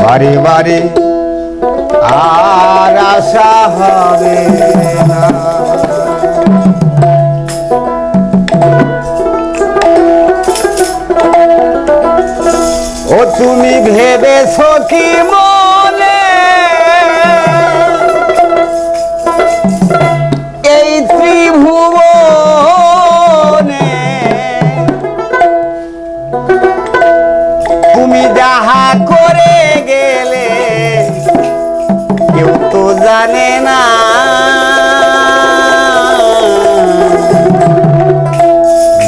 বারে বারে আর আশা হবে ও তুমি ভেবেছ কি মা জানে না।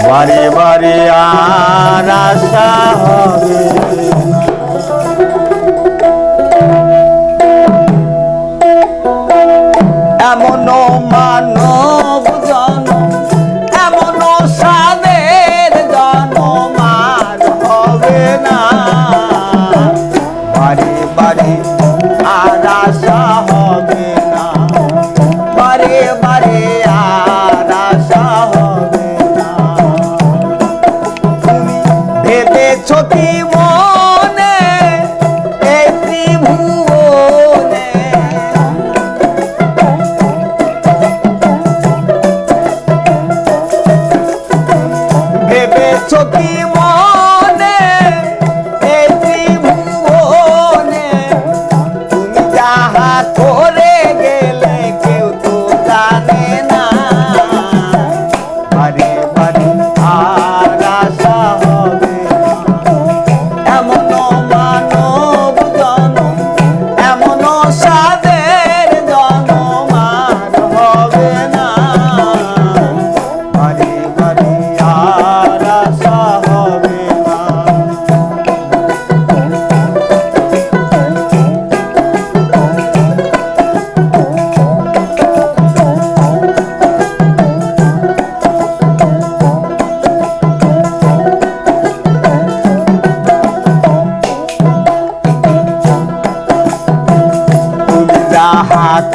বারে বারে আর আশা হবে আর আশা হবে Bato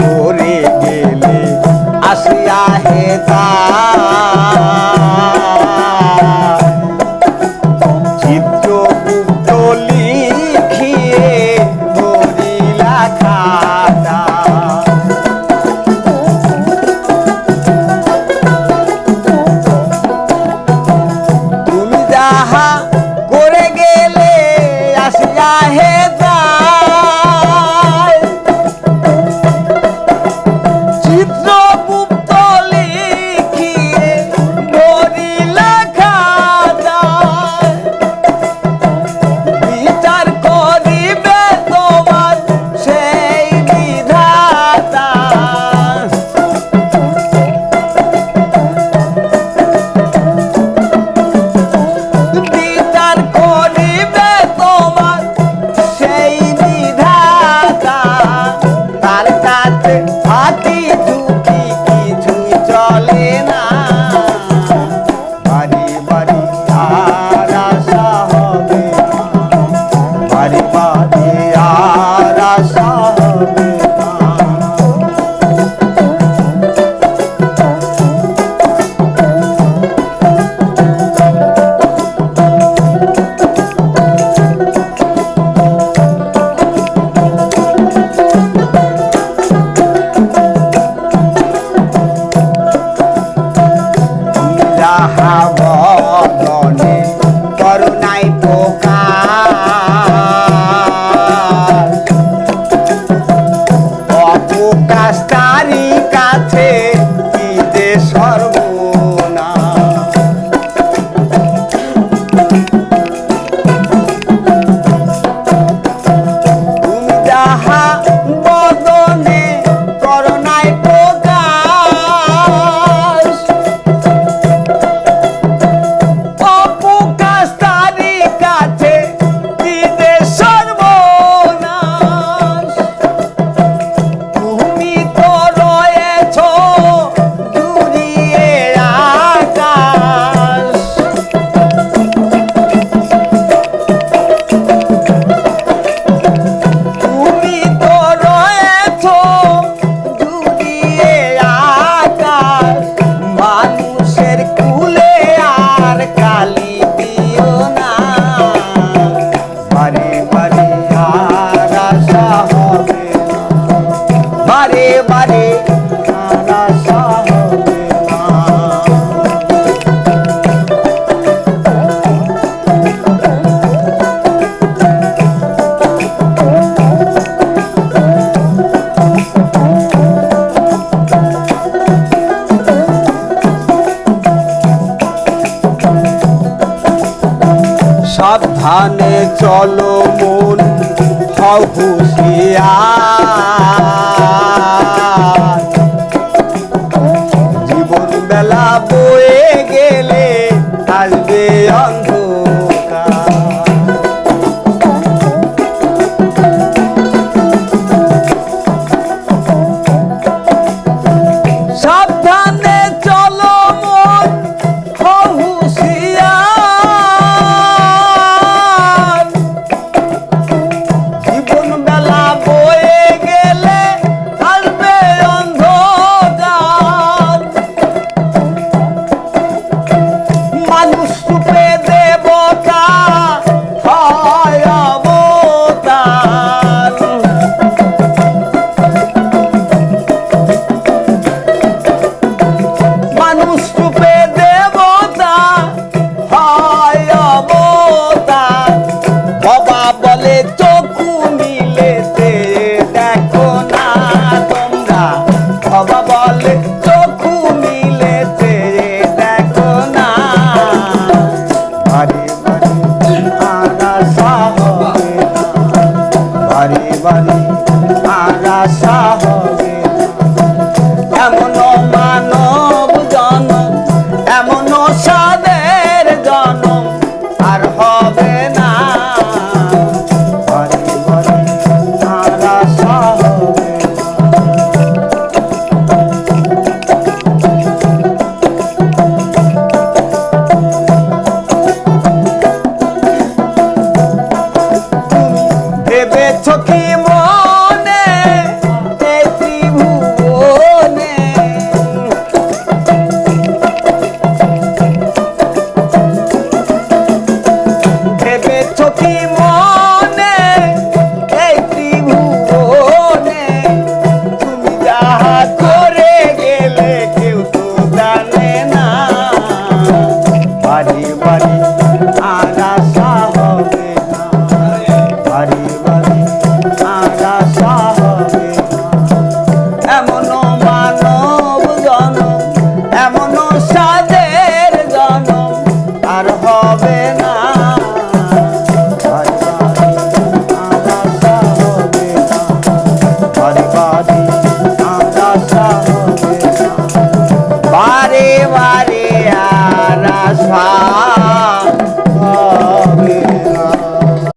मोरे गेले. अशी आहे ता. বলে না। মহাবদনে করুণায় পোকা অপকাস্তারি কাছে কি যে সর্ব সাবধানে চলো মন জীবন বেলা বয়ে গেলে আসবে অন্ত রূপে দেবতা।